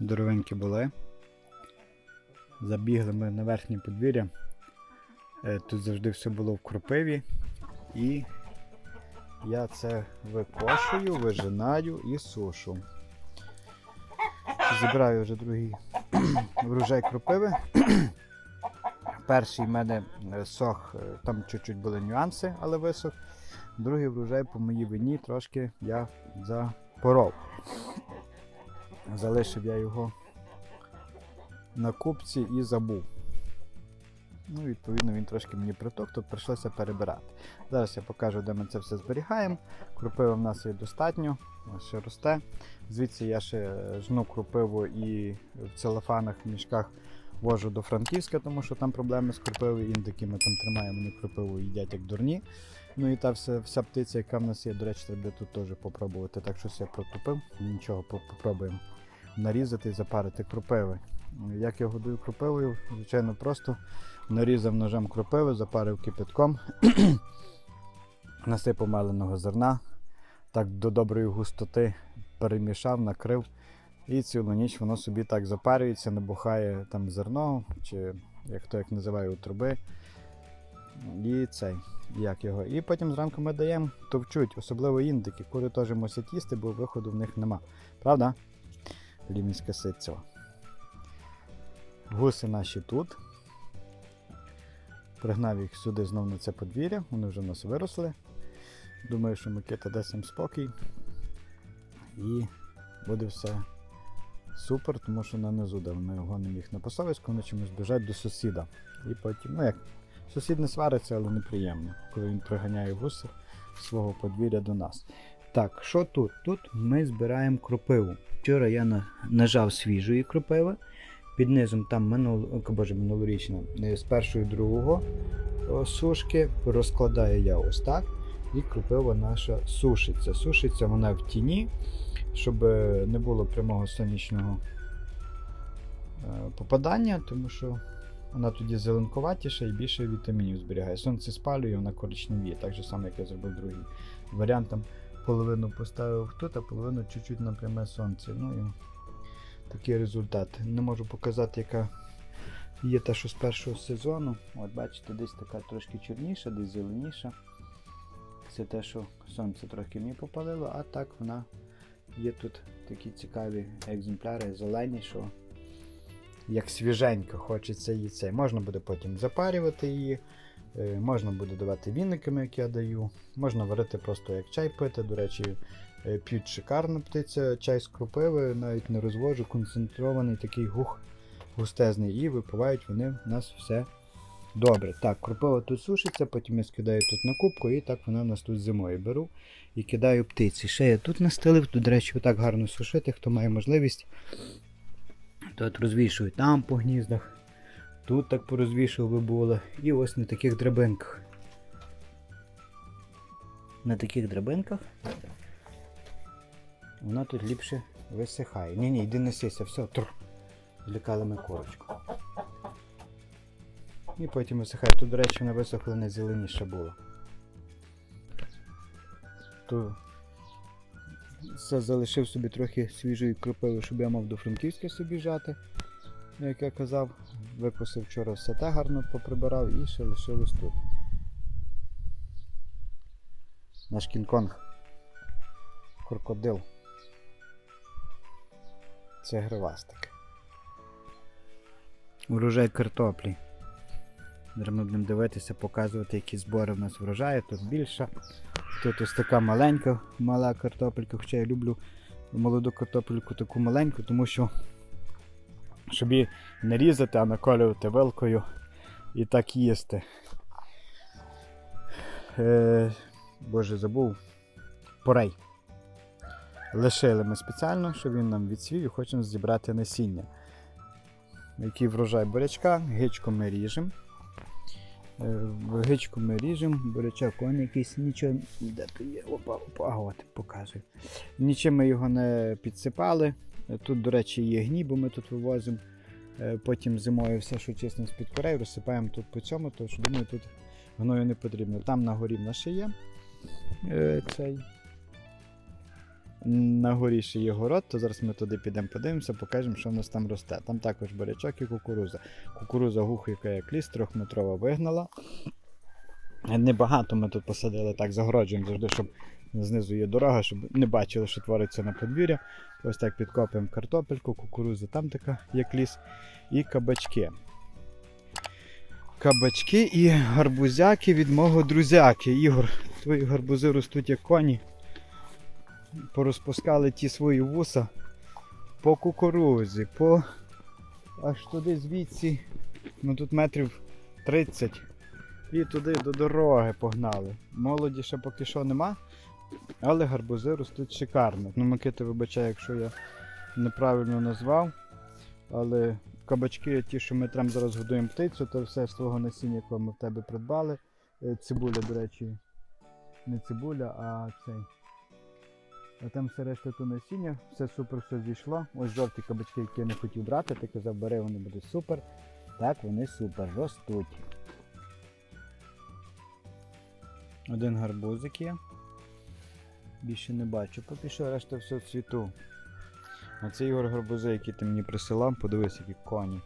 здоровенькі були. Забігли ми на верхнє подвір'я. Е, Тут завжди все було в кропиві. І я це викошую, вижинаю і сушу. Зібраю вже другий врожай кропиви. Перший в мене е, сох, е, там чуть-чуть були нюанси, але висох. Другий врожай по моїй вині трошки я запоров. Залишив я його на купці і забув. Ну, відповідно, він трошки мені приток, тут прийшлося перебирати. Зараз я покажу, де ми це все зберігаємо. Кропива в нас є достатньо, ось ще росте. Звідси я ще жну кропиву і в целофанах, мішках вожу до Франківська, тому що там проблеми з кропивою. Індики ми там тримаємо, вони кропиву їдять як дурні. Ну і та вся, вся птиця, яка в нас є, до речі, треба тут теж попробувати. Так що я протупив, нічого, по- попробуємо нарізати і запарити кропиви. Як я годую кропивою, звичайно, просто нарізав ножем кропиви, запарив кипятком, насипав меленого зерна, так до доброї густоти перемішав, накрив. І цілу ніч воно собі так запарюється, набухає там зерно, чи як хто як називає у труби. І цей, як його. І потім зранку ми даємо, товчуть, особливо індики. Кури теж мусять їсти, бо виходу в них нема. Правда? Лімінська ситцева. Гуси наші тут. Пригнав їх сюди знов на це подвір'я, вони вже в нас виросли. Думаю, що Микита дасть їм спокій. І буде все супер, тому що на низу, де ми гонимо їх на пасовисько, вони чомусь біжать до сусіда. І потім, ну як, сусід не свариться, але неприємно, коли він приганяє гуси свого подвір'я до нас. Так, що тут? Тут ми збираємо кропиву. Вчора я нажав свіжої кропиви. Під низом там минул, боже, минулорічна, е, з першого і другого сушки розкладаю я ось так. І кропива наша сушиться. Сушиться вона в тіні, щоб е, не було прямого сонячного е, попадання, тому що вона тоді зеленкуватіша і більше вітамінів зберігає. Сонце спалює, вона коричневіє, так же само, як я зробив другий варіант. Половину поставив тут, а половину чуть-чуть на сонце. Ну і такий результат. Не можу показати, яка є та, що з першого сезону. От бачите, десь така трошки чорніша, десь зеленіша. Це те, що сонце трохи мені попалило, а так вона є тут такі цікаві екземпляри, зелені, що як свіженько хочеться її цей. Можна буде потім запарювати її, е, можна буде давати віниками, як я даю. Можна варити просто як чай пити. До речі, е, п'ють шикарна птиця, чай з кропиви, навіть не розвожу, концентрований такий гух густезний, і випивають вони в нас все добре. Так, кропива тут сушиться, потім я скидаю тут на кубку, і так вона в нас тут зимою беру і кидаю птиці. Ще я тут настелив, тут, до речі, отак гарно сушити, хто має можливість. Тут розвішую там по гніздах. Тут так порозвішував би було. І ось на таких драбинках. На таких драбинках вона тут ліпше висихає. Ні, ні, йди несися, все, тр. Злякали ми курочку. І потім висихає. Тут, до речі, вона висохла не зеленіше було. Тут залишив собі трохи свіжої кропиви, щоб я мав до Франківська собі жати. Як я казав, викосив вчора все те гарно поприбирав і ще лишилось тут. Наш кінг-конг. Крокодил. Це гривастик. Урожай картоплі. Зараз ми будемо дивитися, показувати, які збори в нас врожаю. Тут більша. Тут ось така маленька, мала картопелька, хоча я люблю молоду картопельку таку маленьку, тому що щоб її не різати, а наколювати вилкою і так їсти. Е, Боже, забув. Порей. Лишили ми спеціально, щоб він нам відсвів і хочемо зібрати насіння. Який врожай бурячка, гичку ми ріжемо. Е, Гичку ми ріжемо, бурячок он якийсь нічого. Де то є? Опа, опа, от показую. Нічим ми його не підсипали. Е, Тут, до речі, є гні, бо ми тут вивозимо. Е, Потім зимою все, що чесно з-під корей, розсипаємо тут по цьому, тому що думаю, тут гною не потрібно. Там на горі в нас ще є цей на горі ще є город, то зараз ми туди підемо подивимося, покажемо, що в нас там росте. Там також бурячок і кукуруза. Кукуруза гуху, яка як ліс, трьохметрова вигнала. Небагато ми тут посадили, так загороджуємо завжди, щоб знизу є дорога, щоб не бачили, що твориться на подвір'я. Ось так підкопуємо картопельку, кукуруза там така, як ліс, і кабачки. Кабачки і гарбузяки від мого друзяки. Ігор, твої гарбузи ростуть як коні. Порозпускали ті свої вуса по кукурузі, по аж туди звідси, ну тут метрів 30. І туди до дороги погнали. Молоді ще поки що нема, але гарбузи ростуть шикарно. Ну, Микита, вибачай, якщо я неправильно назвав. Але кабачки, ті, що ми там зараз годуємо птицю, то все з твого насіння, яке ми в тебе придбали. Е, Цибуля, до речі, не цибуля, а цей. А там все решта то насіння, все супер, все зійшло. Ось жовті кабачки, які я не хотів брати, ти казав, бери, вони будуть супер. Так, вони супер, ростуть. Один гарбузик є. Більше не бачу. Поки що решта все в цвіту. А це Ігор гарбузи, які ти мені присилав, подивись, які коні.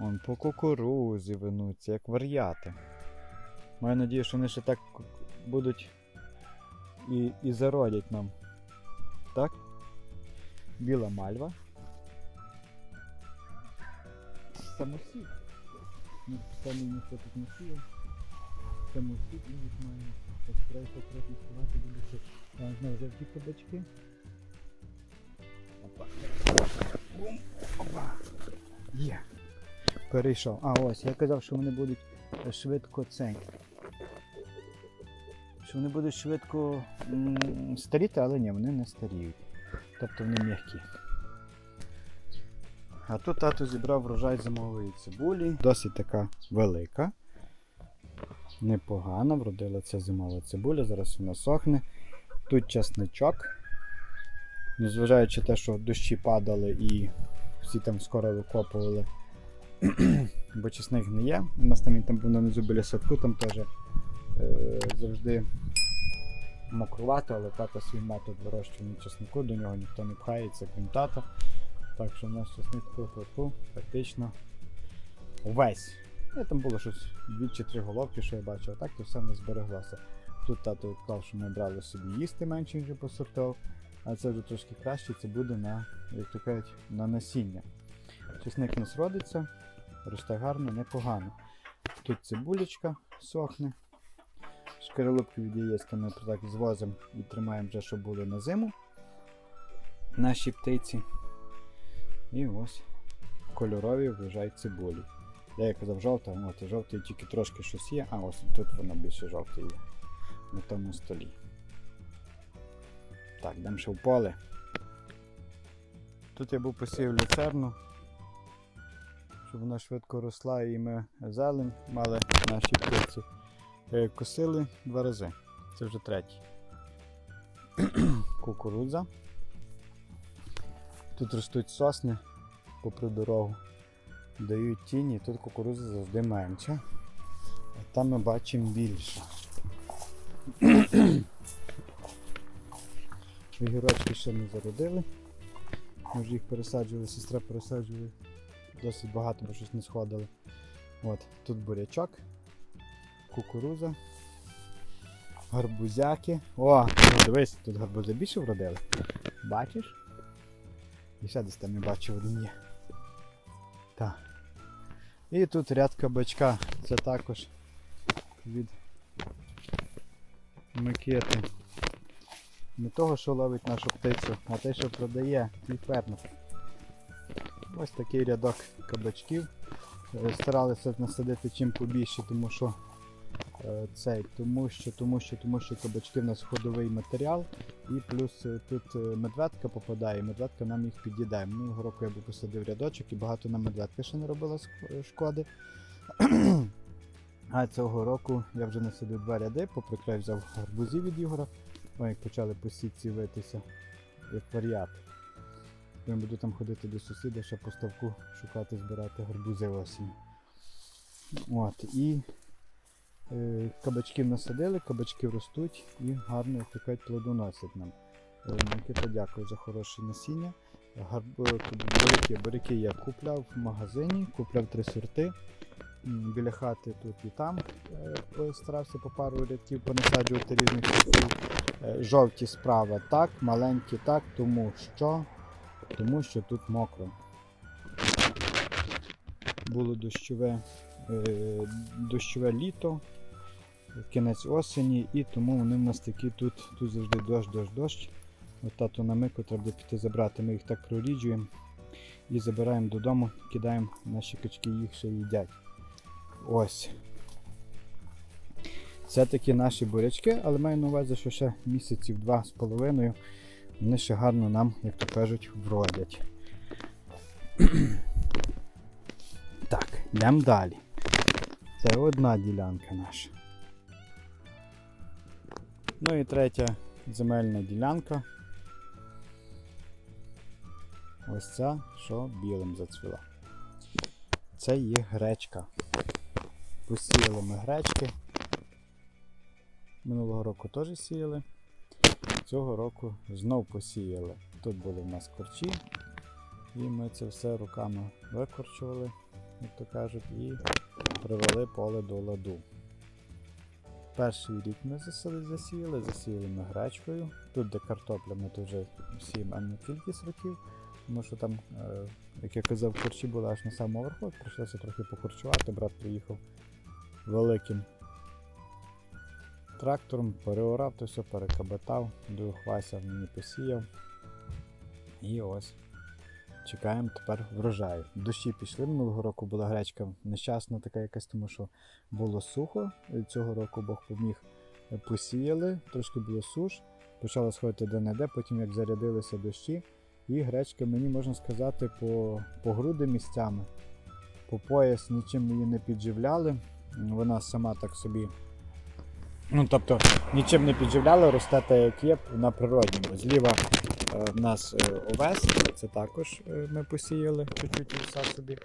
Вон по кукурузі винуться, як вар'яти. Маю надію, що вони ще так будуть і, і зародять нам. Так? Біла мальва. Самосід. Ну, самі ніхто тут не сіяв. Самосід і їх. Так треба трохи сховати ще. А, знову жовті кабачки. Опа. Бум. Опа. Є. Перейшов. А ось, я казав, що вони будуть швидко цей. Вони будуть швидко старіти, але ні, вони не старіють. Тобто вони м'які. А тут тато зібрав врожай зимової цибулі. Досить така велика. Непогана, вродила ця зимова цибуля, зараз вона сохне. Тут часничок. Незважаючи те, що дощі падали і всі там скоро викопували, бо чесник гниє. У нас там він там був нанизу біля садку, там теж завжди мокрувато, але тата свій метод вирощування чеснику, до нього ніхто не пхається, крім тата. Так що у нас чесник фу фактично увесь. Ну, там було щось дві чи три головки, що я бачив, а так то все не збереглося. Тут тато відклав, що ми брали собі їсти менше, ніж посортував, а це вже трошки краще, це буде на, як то кажуть, на насіння. Чесник у нас родиться, росте гарно, непогано. Тут цибулечка сохне. Шкаралупки від яєчка ми так звозимо і тримаємо вже, щоб були на зиму. Наші птиці. І ось кольорові врожай цибулі. Я як казав жовта, от жовтий тільки трошки щось є, а ось тут воно більше жовте є на тому столі. Так, йдемо ще в поле. Тут я був посів люцерну, щоб вона швидко росла і ми зелень мали наші птиці. Е, Косили два рази. Це вже третій. Кукурудза. Тут ростуть сосни попри дорогу. Дають тіні, тут кукурудза завжди менша. А там ми бачимо більше. Огірочки ще не зародили. Ми вже їх пересаджували, сестра пересаджувала досить багато, бо щось не сходили. От, тут бурячок, кукуруза, гарбузяки. О, ну дивись, тут гарбузи більше вродили. Бачиш? І ще десь там я бачу один є. Так. І тут ряд кабачка. Це також від Микити. Не того, що ловить нашу птицю, а те, що продає твій фермер. Ось такий рядок кабачків. Старалися насадити чим побільше, тому що цей, тому що, тому що, тому що кабачки в нас ходовий матеріал. І плюс е, тут е, медведка попадає, і медведка нам їх під'їдає. Минулого року я би посадив рядочок і багато на медведки ще не робила шкоди. А цього року я вже насадив два ряди, попри край взяв гарбузів від Ігора. Ой, як почали по сітці витися, як варіат. Я буду там ходити до сусіда, ще по ставку шукати, збирати гарбузи осінь. От, і е, кабачків насадили, кабачки ростуть і гарно то плодоносять нам. Е, Микита, дякую за хороше насіння. Буряки, буряки я купляв в магазині, купляв три сорти. Біля хати тут і там е, постарався по пару рядків понасаджувати різних сортів. Е, Жовті справа так, маленькі так, тому що, тому що тут мокро. Було дощове, е, дощове літо, кінець осені, і тому вони в нас такі тут, тут завжди дощ, дощ, дощ. От тато на мику треба буде піти забрати, ми їх так проріджуємо і забираємо додому, кидаємо наші качки, їх ще їдять. Ось. Це такі наші бурячки, але маю на увазі, що ще місяців два з половиною вони ще гарно нам, як то кажуть, вродять. так, йдемо далі. Це одна ділянка наша. Ну і третя земельна ділянка. Ось ця, що білим зацвіла. Це є гречка. Посіяли ми гречки. Минулого року теж сіяли. Цього року знов посіяли. Тут були в нас корчі, і ми це все руками викорчували, як то кажуть, і привели поле до ладу. Перший рік ми засіяли, засіяли, ми гречкою. Тут, де картопля, ми тут вже сіємо на кількість років, тому що там, е, як я казав, корчі були аж на самому верху, прийшлося трохи покорчувати. Брат приїхав великим трактором, переорав то все, перекабатав, друг Вася мені посіяв. І ось. Чекаємо тепер врожаю. Дощі пішли. Минулого року була гречка нещасна така якась, тому що було сухо. Цього року Бог поміг е, посіяли, трошки було суш, почало сходити де не де, потім як зарядилися дощі. І гречка, мені можна сказати, по, по груди місцями, по пояс нічим її не підживляли. Вона сама так собі. Ну, тобто нічим не підживляли, росте так, як є на природньому. Зліва е, в нас е, овес, це також е, ми посіяли чуть-чуть овса собі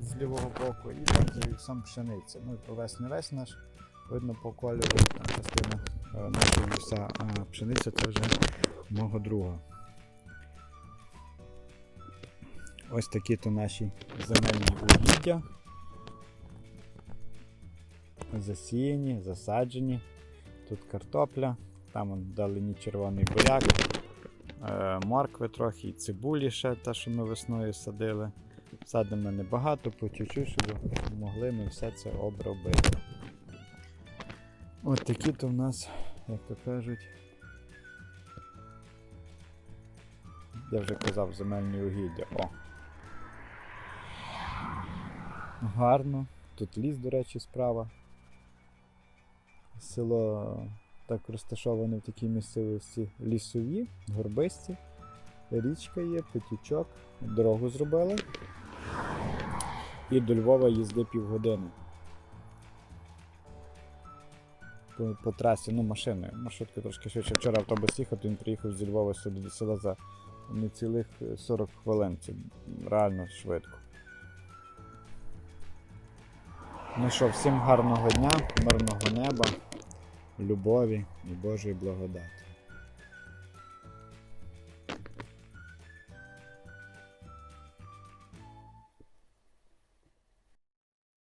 з лівого боку, і там сам пшениця. Ну, овес не весь наш, видно по кольору частина нашого вівса, а пшениця це вже мого друга. Ось такі то наші земельні угіддя. Засіяні, засаджені. Тут картопля, там он червоний буряк, моркви трохи, і цибулі ще та, що ми весною садили. Садимо небагато, по чуть-чуть, щоб могли ми все це обробити. От такі то в нас, як то кажуть, я вже казав, земельні угіддя. О! Гарно. Тут ліс, до речі, справа. Село так розташоване в такій місцевості лісові, горбисті. Річка є, потічок, дорогу зробили. І до Львова їзди півгодини. По, по трасі, ну машиною. Маршрутка трошки швидше. Вчора автобус їхав, він приїхав зі Львова сюди до села за нецілих 40 хвилин. Це реально швидко. Ну що, всім гарного дня, мирного неба, любові і Божої благодаті.